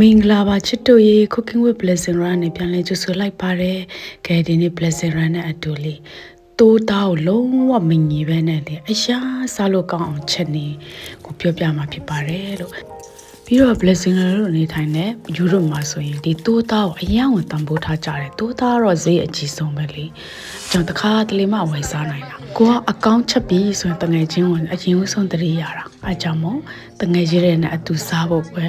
မင်္ဂလာပါချစ်တို့ရေ cooking with blessing run နဲ့ပြန်လဲကြိုဆိုလိုက်ပါတယ်။ကဲဒီနေ့ blessing run နဲ့အတူလေးတိုးသားကိုလုံးဝမငြီးပဲနဲ့လေအရှားစားလို့ကောင်းအောင်ချက်နေကိုပြောပြမှာဖြစ်ပါတယ်လို့ ပြီးတော့ blessing run လို့နေထိုင်တဲ့ယူရိုမှာဆိုရင်ဒီတိုးသားကိုအရင်ကတန်ဖိုးထားကြတယ်တိုးသားတော့ဈေးအကြီးဆုံးပဲလေ။ကျွန်တော်တခါတလေမှဝယ်စားနိုင်တာ။ကိုကအကောင့်ချက်ပြီးဆိုရင်တငယ်ချင်းဝင်အရင်ဆုံးတရိရတာ။အဲကြောင့်မို့တငယ်ချင်းတွေနဲ့အတူစားဖို့ပဲ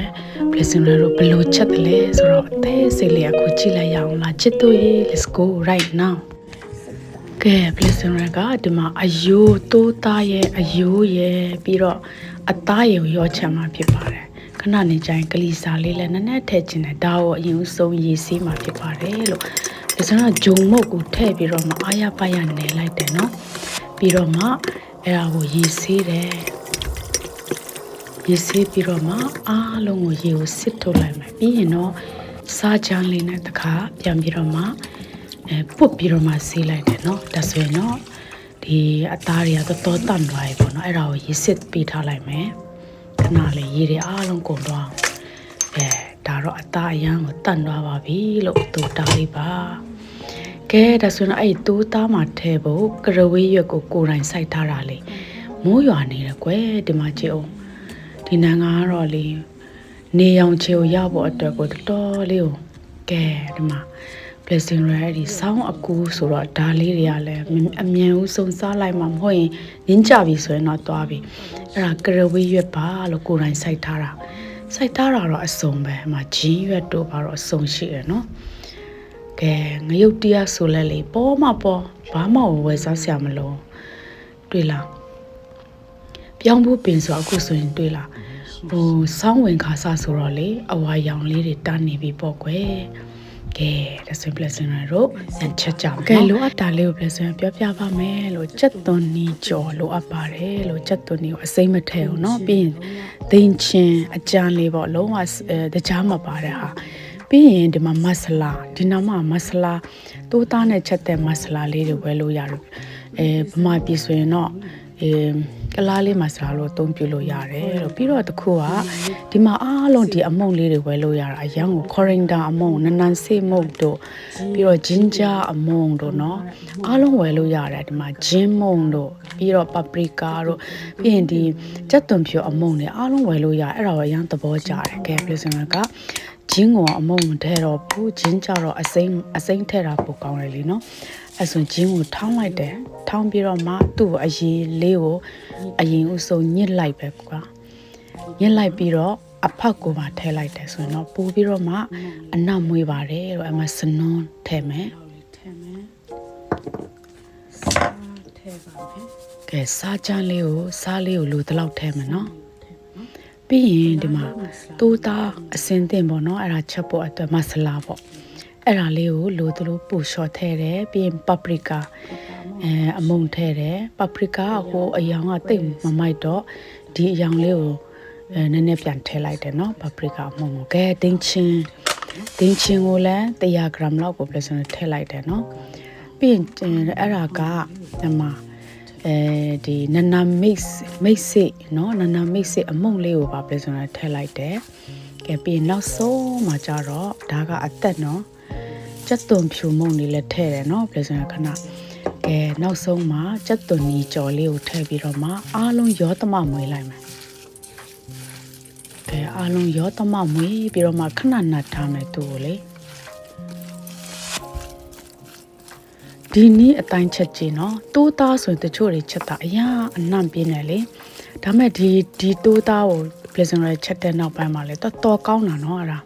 blessing တို့ဘယ်လိုချက်တယ်လဲဆိုတော့အသေးစိတ်လေးအခုကြည့်လိုက်ရအောင်လားချစ်တို့ရေ let's go right now ကဲ blessing ကဒီမှာအယိုးတိုးသားရဲ့အယိုးရဲ့ပြီးတော့အသားရဲ့ကိုရောချက်မှာဖြစ်ပါတယ် ခဏနေကြရင်ကလီစာလေးလည်းနည်းနည်းထည့်ခြင်းနဲ့ဒါကိုအရင်ဆုံးရေးစေးမှာဖြစ်ပါတယ်လို့ဒါဆိုတော့ဂျုံမုတ်ကိုထည့်ပြီးတော့မှအားရပါရနေလိုက်တယ်နော်ပြီးတော့မှအဲ့ဒါကိုရေးစေးတယ်ရေးစေးပြီးတော့မှအားလုံးကိုရေကိုစစ်ထုတ်လိုက်မယ်ပြီးရင်တော့စားချမ်းလေးနဲ့တခါပြန်ပြီးတော့မှအဲပုတ်ပြီးတော့မှဆေးလိုက်တယ်နော်ဒါဆိုရင်တော့ဒီအသားတွေကတော်တော်တန့်သွားပြီပေါ့နော်အဲ့ဒါကိုရေစစ်ပေးထားလိုက်မယ် ခဏလေးရေတွေအားလုံးကုန်သွားအောင်အဲဒါတော့အသားအရန်ကိုတန့်သွားပါပြီလို့တူတာလေးပါကဲဒါဆိုရင်အဲ့ဒီတူသားမှာထဲဖို့ကရဝေးရွက်ကိုကိုယ်တိုင်စိုက်ထားတာလေမိုးရွာနေတယ်ကွယ်ဒီမှာကြည့်အောင်ဒီနန်းကတော့လေနေအောင်ချေကိုရောက်ဖို့အတွက်ကိုတော်တော်လေးကိုကဲဒီမှာ blessing ရယ်ဒီဆောင်းအကူဆိုတော့ဒါလေးတွေကလည်းအမြန်ဦးစုံစားလိုက်မှမဟုတ်ရင်နင်းကြပြီဆိုရင်တော့သွားပြီအဲ့ဒါကရဝေးရွက်ပါလို့ကိုယ်တိုင်စိုက်ထားတာစိုက်ထားတာတော့အစုံပဲအမဂျင်းရွက်တို့ပါတော့အစုံရှိရနော်ကဲငရုတ်တရားဆိုလဲလေပေါ်မပေါ်ဘာမှဝယ်စားစရာမလိုတွေ့လားပြောင်းဖို့ပင်ဆိုအခုဆိုရင်တွေ့လားဟိုစောင်းဝင်ခါစားဆိုတော့လေအဝါရောင်လေးတွေတန်းနေပြီပေါ့ကွယ် ကဲဒါဆို blessing ရတို့ညချက်ကြမယ်ကဲလိုအပ်တာလေးကို blessing ပြောပြပါမယ်လို့ချက်သွန်နီကြော်လိုအပ်ပါတယ်လို့ချက်သွန်နီကိုအစိမ့်မထဲဘူးเนาะပြီးရင်သိန်းချင်းအကြမ်းလေးပေါ့လုံးဝတကြားမပါတဲ့ဟာပြီးရင်ဒီမှာမဆလာဒီနောက်မှာမဆလာတိုးသားနဲ့ချက်တဲ့မဆလာလေးတွေဝယ်လို့ရတယ်အဲဗမာပြည်ဆိုရင်တော့အဲ ကလားလေးမှာစားလို့အသုံးပြုလို့ရတယ်လို့ပြီးတော့တခုကဒီမှာအားလုံးဒီအမုံလေးတွေဝယ်လို့ရတာအရန်ကို coriander အမုံနနန်စေမုတ်တို့ပြီးတော့ ginger အမုံတို့เนาะအားလုံးဝယ်လို့ရတယ်ဒီမှာ gin မုံတို့ပြီးတော့ paprika တို့ပြီးရင်ဒီကြက်သွန်ဖြူအမုံတွေအားလုံးဝယ်လို့ရအဲ့ဒါကိုအရန်သဘောကျတယ်ကဲ blessing ကဂျင်းကိုအမုံထဲတော့ဘူးဂျင်းကြတော့အစိမ့်အစိမ့်ထဲတာပိုကောင်းတယ်လीเนาะ အဲ့ဆိုဂျင်းကိုထောင်းလိုက်တယ်ထောင်းပြီးတော့မှသူ့အရေးလေးကိုအရင်ဥဆုံးညစ်လိုက်ပဲကွာညစ်လိုက်ပြီးတော့အဖောက်ကိုပါထည့်လိုက်တယ်ဆိုရင်တော့ပို့ပြီးတော့မှအနောက်မွေးပါတယ်တော့အမစနွန်းထည့်မယ်ထည့်မယ်စားထည့်ပါမယ်ကဲစားချမ်းလေးကိုစားလေးကိုလူတလောက်ထည့်မယ်နော်ပြီးရင်ဒီမှာတိုးသားအစင်တင်ပေါ့နော်အဲ့ဒါချက်ဖို့အတွက်မဆလာပေါ့ အဲ့ဒါလေးကိုလိုသလိုပူလျှော်ထည့်တယ်ပြီးရင်ပပရိကာအဲအမုံထည့်တယ်ပပရိကာဟိုအယောင်ကတိတ်မမိုက်တော့ဒီအယောင်လေးကိုအဲနည်းနည်းပြန်ထည့်လိုက်တယ်နော်ပပရိကာအမုံကိုကဲတင်းချင်းတင်းချင်းကိုလည်း100 gram လောက်ကိုပြစနေထည့်လိုက်တယ်နော်ပြီးရင်အဲ့ဒါကဒီမှာအဲဒီနနာ mix mix စိเนาะနနာ mix စိအမုံလေးကိုပါပြစနေထည့်လိုက်တယ်ကဲပြီးနောက်ဆုံးမှာကြတော့ဒါကအသက်เนาะ ကြက်သွန်ဖြူမုံလေးလည်းထည့်တယ်နော်ပြည့်စုံရခဏကဲနောက်ဆုံးမှာကြက်သွန်ကြီးကြော်လေးကိုထည့်ပြီးတော့မှအားလုံးရောသမမွေးလိုက်မယ်ကဲအားလုံးရောသမမွေးပြီးတော့မှခဏနတ်ထားမယ်သူ့ကိုလေဒီနေ့အတိုင်းချက်ကြီးနော်တိုးသားဆိုရင်တချို့တွေချက်တာအရာအနှံ့ပြင်းတယ်လေဒါမဲ့ဒီဒီတိုးသားကို pleasant ရချက်တဲ့နောက်ပိုင်းမှာလေတော်တော်ကောင်းတာနော်အဲ့ဒါ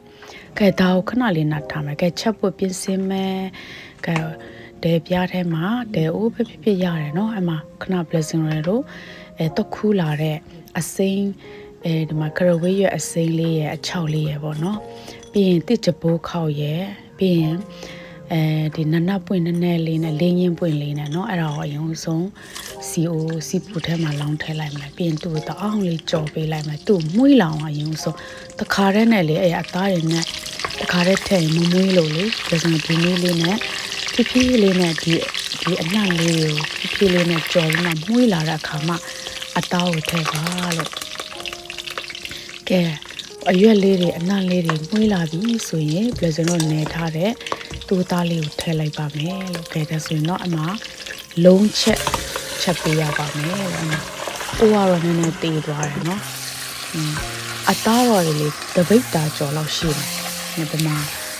ကဲဒါကိုခဏလေးနားထားမယ်ကဲချက်ပွတ်ပြင်ဆင်မယ်ကဲဒဲပြားထဲမှာဒဲအိုးဖြစ်ဖြစ်ရတယ်နော်အမခဏ blessing ရတို့အဲတခူးလာတဲ့အစိမ်းအဲဒီမှာကရဝေးရဲ့အစိမ်းလေးရဲ့အချောက်လေးရဲ့ပေါ့နော်ပြီးရင်တစ်ချပိုးခောက်ရဲ့ပြီးရင် အဲဒီနနပွင့်နည်းနည်းလေးနဲ့လင်းရင်ပွင့်လေးနဲ့เนาะအဲ့ဒါကိုအရင်ဆုံး CO စီပူထဲမှာလောင်းထည့်လိုက်မယ်ပြီးရင်သူ့ကိုတအောင်လေးကြော်ပေးလိုက်မယ်သူ့မွှေးလောင်အရင်ဆုံးတခါတည်းနဲ့လေအဲ့အသားတွေနဲ့တခါတည်းထည့်ရင်မမွှေးလို့လေဒါဆိုရင်ဒီနည်းလေးနဲ့ဖြည်းဖြည်းလေးနဲ့ဒီဒီအနှံ့လေးကိုဖြည်းဖြည်းလေးနဲ့ကြော်ပြီးမှမှုေးလာတဲ့အခါမှာအသားကိုထည့်ပါလို့ကဲ အရွက်လေးတွေအနံ့လေးတွေမှွေးလာပြီဆိုရင်ဘလက်ဇွန်တို့နေထားတဲ့တူသားလေးကိုထည့်လိုက်ပါမယ်လို့ခဲတဲ့ဆိုရင်တော့အမလုံးချက်ချက်ပေးရပါမယ်လို့အမအိုးကတော့နည်းနည်းတေးသွားတယ်နော်အသားတော်တွေလေးတပိတ်တာကျော်လောက်ရှိတယ်ဒီမှာ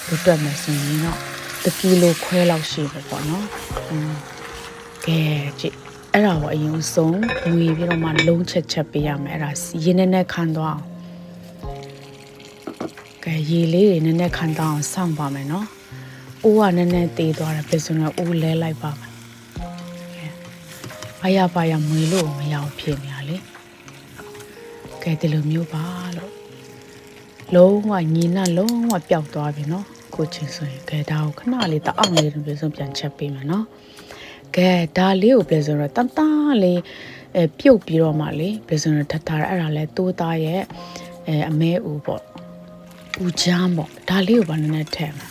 လွတ်တက်မယ်ဆိုရင်တော့တကီလိုခွဲလောက်ရှိပဲပေါ့နော်ကဲကြည့်အဲ့ဒါကိုအရင်ဆုံးငွေပြီးတော့မှလုံးချက်ချက်ပေးရမယ်အဲ့ဒါရင်းနဲ့နဲ့ခန်းသွားအောင် ရေလေးတွေနည်းနည်းခံတောင်းအောင်စောင့်ပါမယ်နော်။အိုးကနည်းနည်းတေးသွားတယ်ပြစုံတော့အိုးလဲလိုက်ပါမယ်။ကဲဘာရဘာရမွေလို့မရအောင်ဖြစ်နေရလေ။ကဲဒီလိုမျိုးပါလို့လုံးဝညီနလုံးဝပျောက်သွားပြီနော်။ကိုချင်းဆိုရင်ကဲဒါကိုခဏလေးတအောင်လေးပြစုံပြန်ချက်ပေးမယ်နော်။ကဲဒါလေးကိုပြစုံတော့တန်တန်လေးအဲပြုတ်ပြီးတော့မှလေပြစုံတော့ထပ်ထားရအဲ့ဒါလဲတိုးသားရဲ့အဲအမဲဦးပေါ့ ဦးချမ်းပေါ့ဒါလေးကိုဗာနည်းနည်းထည့်မှာ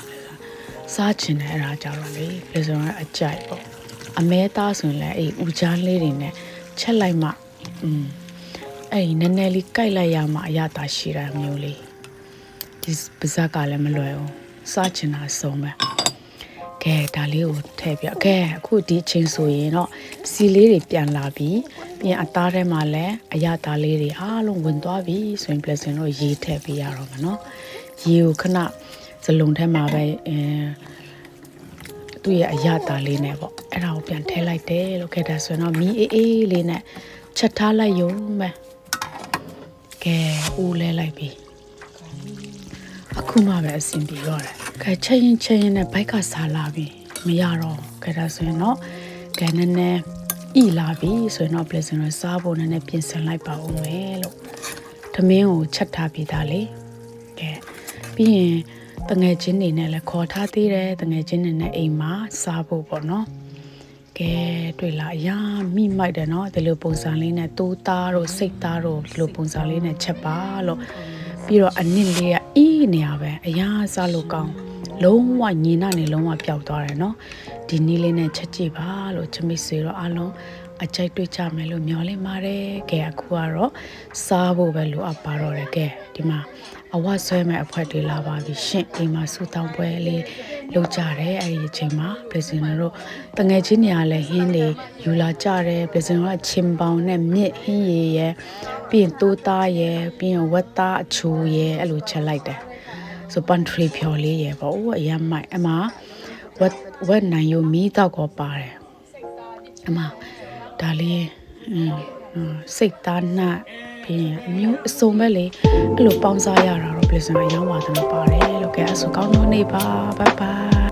စားချင်တယ်အဲ့ဒါကြတော့လေလေဆိုတော့အကြိုက်ပေါ့အမဲသားဆိုရင်လည်းအဲ့ဦးချမ်းလေးတွေနဲ့ချက်လိုက်မှอืมအဲ့ဒီနည်းနည်းလေးကြိုက်လိုက်ရမှအရသာရှိတာမျိုးလေးဒီပါဇက်ကလည်းမလွယ်ဘူးစားချင်တာစုံပဲကဲဒါလေးကိုထည့်ပြကဲအခုဒီအချိန်ဆိုရင်တော့စီလေးတွေပြန်လာပြီး ပြင်အသားထဲမှာလည်းအရသာလေးတွေအားလုံးဝင်သွားပြီဆိုရင် blessing တော့ရေးထည့်ပေးရတော့မယ်နော်ရေကိုခဏဇလုံးထဲမှာပဲအင်းသူ့ရဲ့အရသာလေးနဲ့ပေါ့အဲ့ဒါကိုပြန်ထည့်လိုက်တယ်လို့ခဲ့တာဆိုရင်တော့မီးအေးအေးလေးနဲ့ချက်ထားလိုက်ရုံပဲကဲဦးလဲလိုက်ပြီအခုမှပဲအဆင်ပြေတော့တယ်ကဲချက်ရင်ချက်ရင်နဲ့ဘိုက်ကစားလာပြီမရတော့ခဲ့တာဆိုရင်တော့ကဲနည်းနည်း ဤလာပြီဆိုရင်တော့ pleasant ရစားဖို့နည်းနည်းပြင်ဆင်လိုက်ပါဦးမယ်လို့သမင်းကိုချက်ထားပြီးသားလေကဲပြီးရင်တငယ်ချင်းတွေနဲ့လည်းခေါ်ထားသေးတယ်တငယ်ချင်းတွေနဲ့အိမ်မှာစားဖို့ပေါ့နော်ကဲတွေ့လားအရာမိမိုက်တယ်နော်ဒီလိုပုံစံလေးနဲ့တိုးသားတို့စိတ်သားတို့ဒီလိုပုံစံလေးနဲ့ချက်ပါလို့ပြီးတော့အနစ်လေးကအီးနေရပဲအရာစားလို့ကောင်း လုံးဝညီနာနေလုံးဝပျောက်သွားတယ်နော်ဒီနည်းလေးနဲ့ချက်ကြည့်ပါလို့ချမိဆွေတော့အလုံးအကြိုက်တွေ့ကြမယ်လို့မျှော်လင့်ပါတယ်ကဲအခုကတော့စားဖို့ပဲလိုအပ်ပါတော့တယ်ကဲဒီမှာအဝတ်ဆွဲမဲ့အဖွဲတွေလာပါပြီရှင့်ဒီမှာစူတောင်းပွဲလေးလုပ်ကြတယ်အဲ့ဒီအချိန်မှာပြည်စင်တို့တငယ်ချင်းတွေကလည်းဟင်းတွေယူလာကြတယ်ပြည်စင်တို့ကချင်းပေါင်နဲ့မြစ်ဟင်းရည်ရဲ့ပြီးရင်တိုးသားရဲ့ပြီးရင်ဝက်သားအချိုရဲ့အဲ့လိုချက်လိုက်တယ် ဆိုပန်ထရီဖြော်လေးရဲ့ပေါ့ဦးအရမ်းမိုက်အမဝက်ဝက်နိုင်ယိုမီးတော့ကောပါတယ်အမဒါလေးอืมစိတ်သားနှက်ပြီးရင်အမျိုးအစုံပဲလေအဲ့လိုပေါင်းစားရတာတော့ပြည်စင်အရောင်းပါသနာပါတယ်လို့ကဲအဆူကောင်းတော့နေပါဘိုင်ဘိုင်